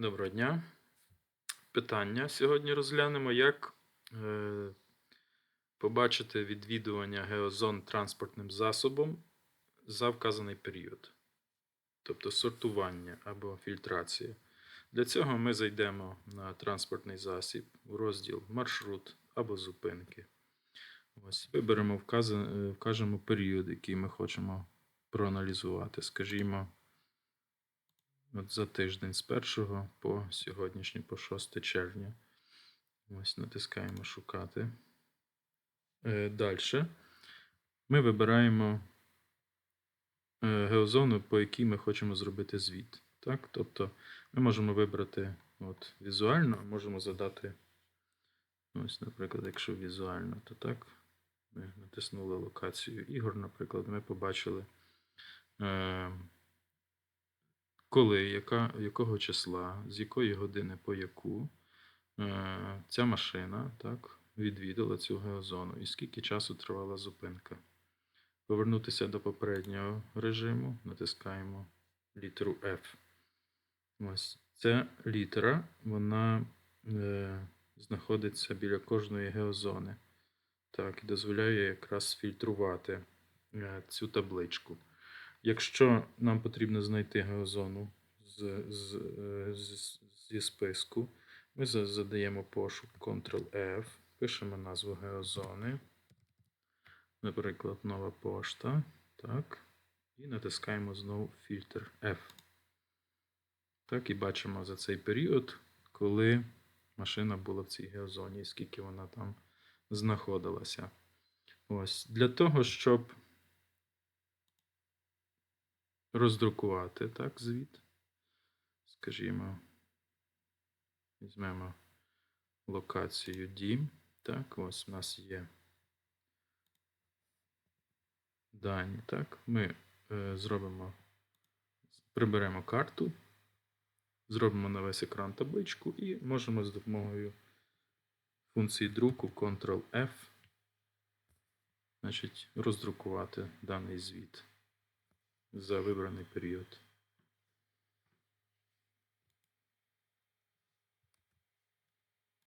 Доброго дня. Питання сьогодні розглянемо, як е, побачити відвідування геозон транспортним засобом за вказаний період, тобто сортування або фільтрація. Для цього ми зайдемо на транспортний засіб у розділ маршрут або зупинки. Ось, виберемо е, вкажемо період, який ми хочемо проаналізувати. Скажімо, От за тиждень з 1 по сьогоднішній, по 6 червня. Ось натискаємо шукати. Е, Далі. Ми вибираємо е, геозону, по якій ми хочемо зробити звіт. Так? Тобто ми можемо вибрати от, візуально, можемо задати. Ось, наприклад, якщо візуально, то так. Ми натиснули локацію ігор, наприклад, ми побачили. Коли, яка, якого числа, з якої години по яку е, ця машина так, відвідала цю геозону і скільки часу тривала зупинка. Повернутися до попереднього режиму, натискаємо літеру F. Ось ця літера, вона е, знаходиться біля кожної геозони. Так, і дозволяє якраз фільтрувати е, цю табличку. Якщо нам потрібно знайти геозону з, з, е, з- зі списку, ми задаємо пошук Ctrl-F, пишемо назву геозони, наприклад, нова пошта. Так, і натискаємо знову фільтр F. Так, і бачимо за цей період, коли машина була в цій геозоні, скільки вона там знаходилася. Ось. Для того, щоб роздрукувати так, звіт. Скажімо, візьмемо локацію дім. Так, ось у нас є дані. Так, ми е, зробимо, приберемо карту, зробимо на весь екран табличку і можемо з допомогою функції друку Ctrl-F значить, роздрукувати даний звіт за вибраний період.